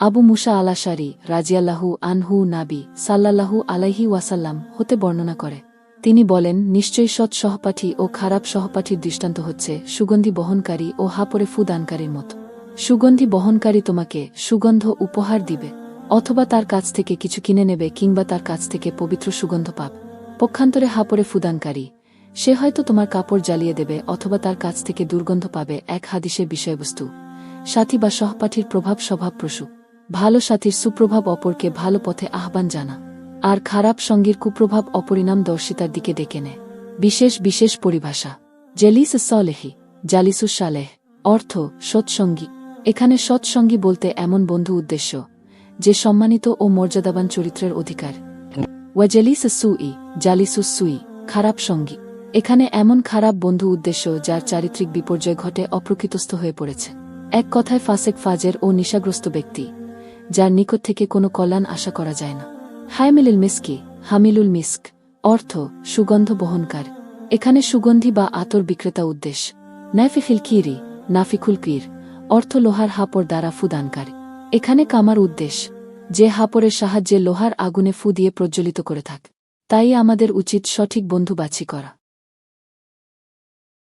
আবু মুসা আলাশারি রাজিয়াল্লাহু আনহু নাবি সাল্লাল্লাহু আলাইহি ওয়াসাল্লাম হতে বর্ণনা করে। তিনি বলেন, নিশ্চয়ই সৎ সহপাঠী ও খারাপ সহপাঠীর দৃষ্টান্ত হচ্ছে সুগন্ধি বহনকারী ও হাপরে ফুদানকারীর মতো। সুগন্ধি বহনকারী তোমাকে সুগন্ধ উপহার দিবে, অথবা তার কাছ থেকে কিছু কিনে নেবে কিংবা তার কাছ থেকে পবিত্র সুগন্ধ পাব। পক্ষান্তরে হাপরে ফুদানকারী সে হয়তো তোমার কাপড় জ্বালিয়ে দেবে অথবা তার কাছ থেকে দুর্গন্ধ পাবে এক হাদিসের বিষয়বস্তু। সাথী বা সহপাঠীর প্রভাব স্বভাব স্বভাবপ্রসূ। ভালো সাথীর সুপ্রভাব অপরকে ভালো পথে আহ্বান জানা, আর খারাপ সঙ্গীর কুপ্রভাব অপরিণাম দর্শিতার দিকে ডেকে নেয়। বিশেষ বিশেষ পরিভাষা, জেলিস সলেহি জালিসুস সালেহ, অর্থ, সৎসঙ্গী। এখানে সৎসঙ্গী বলতে এমন বন্ধু উদ্দেশ্য, যে সম্মানিত ও মর্যাদাবান চরিত্রের অধিকার। ওয়া ওয়াজেলিস সুই, জালিসু সুই, খারাপ সঙ্গী। এখানে এমন খারাপ বন্ধু উদ্দেশ্য, যার চারিত্রিক বিপর্যয় ঘটে অপ্রকৃতস্থ হয়ে পড়েছে। এক কথায় ফাসেক ফাজের ও নিশাগ্রস্ত ব্যক্তি। যার নিকট থেকে কোনো কল্যাণ আশা করা যায় না। হায়মিলুল মিসকি হামিলুল মিস্ক। অর্থ, সুগন্ধ বহনকার। এখানে সুগন্ধি বা আতর বিক্রেতা উদ্দেশ্য নাফিখিল কিরি নাফিকুল কির। অর্থ, লোহার হাপড় দ্বারা ফুদানকার। এখানে কামার উদ্দেশ্য যে হাপড়ের সাহায্যে লোহার আগুনে ফু দিয়ে প্রজ্বলিত করে থাক। তাই আমাদের উচিত সঠিক বন্ধু বাছি করা।